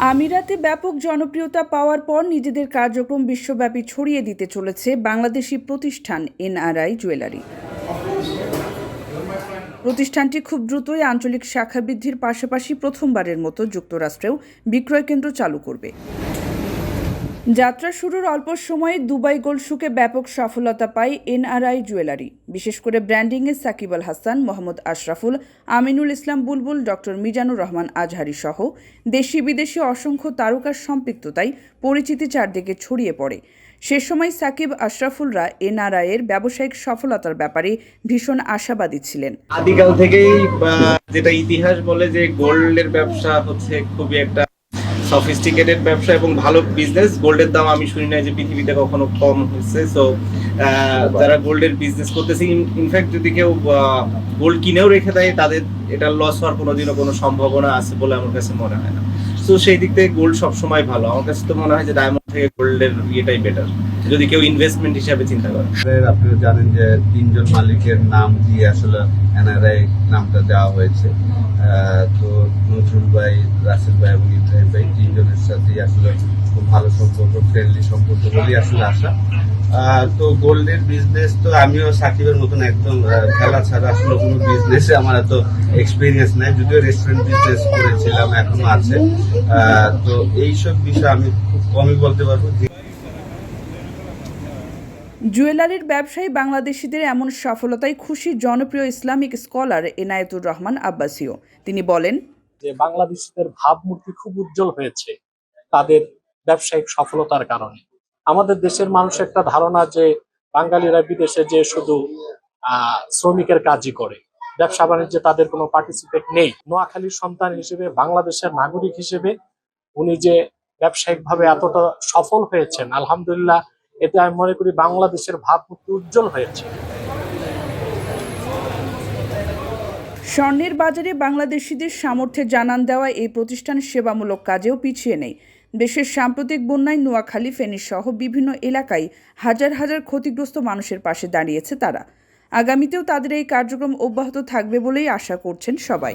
আমিরাতে ব্যাপক জনপ্রিয়তা পাওয়ার পর নিজেদের কার্যক্রম বিশ্বব্যাপী ছড়িয়ে দিতে চলেছে বাংলাদেশি প্রতিষ্ঠান এনআরআই জুয়েলারি। প্রতিষ্ঠানটি খুব দ্রুতই আঞ্চলিক শাখা বৃদ্ধির পাশাপাশি প্রথমবারের মতো যুক্তরাষ্ট্রেও বিক্রয় কেন্দ্র চালু করবে। যাত্রা শুরুর অল্প সময়ে দুবাই গোল্ড শুকে ব্যাপক সফলতা পায় এনআরআই জুয়েলারি। বিশেষ করে ব্র্যান্ডিংয়ে সাকিব আল হাসান, মোহাম্মদ আশরাফুল, আমিনুল ইসলাম বুলবুল, ডক্টর মিজানুর রহমান আজহারি সহ দেশি বিদেশি অসংখ্য তারকার সম্পৃক্ততায় পরিচিতি চারদিকে ছড়িয়ে পড়ে। সে সময় সাকিব আশরাফুলরা এনআরআই এর ব্যবসায়িক সফলতার ব্যাপারে ভীষণ আশাবাদী ছিলেন। আদিকাল থেকেই যেটা ইতিহাস বলে যে গোল্ডের ব্যবসা হচ্ছে খুবই একটা সফিস্টিকেটেড ব্যবসা এবং ভালো বিজনেস গোল্ডের দাম আমি শুনি না যে পৃথিবীতে কখনো কম হচ্ছে সো যারা গোল্ডের বিজনেস করতেছে ইনফ্যাক্ট যদি কেউ গোল্ড কিনেও রেখে দেয় তাদের এটা লস হওয়ার কোনোদিনও কোনো সম্ভাবনা আছে বলে আমার কাছে মনে হয় না। তো সেই দিক থেকে গোল্ড সবসময় ভালো। আমার কাছে তো মনে হয় যে ডায়মন্ড থেকে গোল্ডের ইয়েটাই বেটার যদি কেউ ইনভেস্টমেন্ট হিসাবে চিন্তা করে। আপনারা জানেন যে তিনজন মালিকের নাম দিয়ে আসলে এনআরআই নামটা দেওয়া হয়েছে। তো নজরুল ভাই, রাসেল ভাই এবং ইব্রাহিম ভাই, তিনজনের সাথে আসলে খুব ভালো সম্পর্ক ফ্রেন্ডলি সম্পর্ক বলেই আসলে আসা তো গোল্ডের বিজনেস তো আমিও সাকিবের মতন একদম খেলা ছাড়া আসলে কোনো বিজনেসে আমার এত এক্সপিরিয়েন্স নাই। যদিও রেস্টুরেন্ট বিজনেস করেছিলাম, এখনও আছে। তো এইসব বিষয়ে আমি খুব কমই বলতে পারব। জুয়েলারির ব্যবসায়ী বাংলাদেশিদের এমন সফলতায় খুশি জনপ্রিয় ইসলামিক স্কলার এনায়েতুর রহমান আব্বাসীও। তিনি বলেন যে বাংলাদেশিদের ভাবমূর্তি খুব উজ্জ্বল হয়েছে তাদের ব্যবসায়িক সফলতার কারণে। আমাদের দেশের মানুষ একটা ধারণা যে বাঙালিরা বিদেশে যে শুধু শ্রমিকের কাজই করে, ব্যবসা বাণিজ্যে তাদের কোনো পার্টিসিপেট নেই। নোয়াখালীর সন্তান হিসেবে, বাংলাদেশের নাগরিক হিসেবে উনি যে ব্যবসায়িকভাবে এতটা সফল হয়েছেন, আলহামদুলিল্লাহ, এতে আমি মনে করি বাংলাদেশের ভাবমূর্তি উজ্জ্বল হয়েছে। স্বর্ণের বাজারে বাংলাদেশিদের সামর্থ্যে জানান দেওয়া এই প্রতিষ্ঠান সেবামূলক কাজেও পিছিয়ে নেই। দেশের সাম্প্রতিক বন্যায় নোয়াখালী ফেনী সহ বিভিন্ন এলাকায় হাজার হাজার ক্ষতিগ্রস্ত মানুষের পাশে দাঁড়িয়েছে তারা। আগামীতেও তাদের এই কার্যক্রম অব্যাহত থাকবে বলেই আশা করছেন সবাই।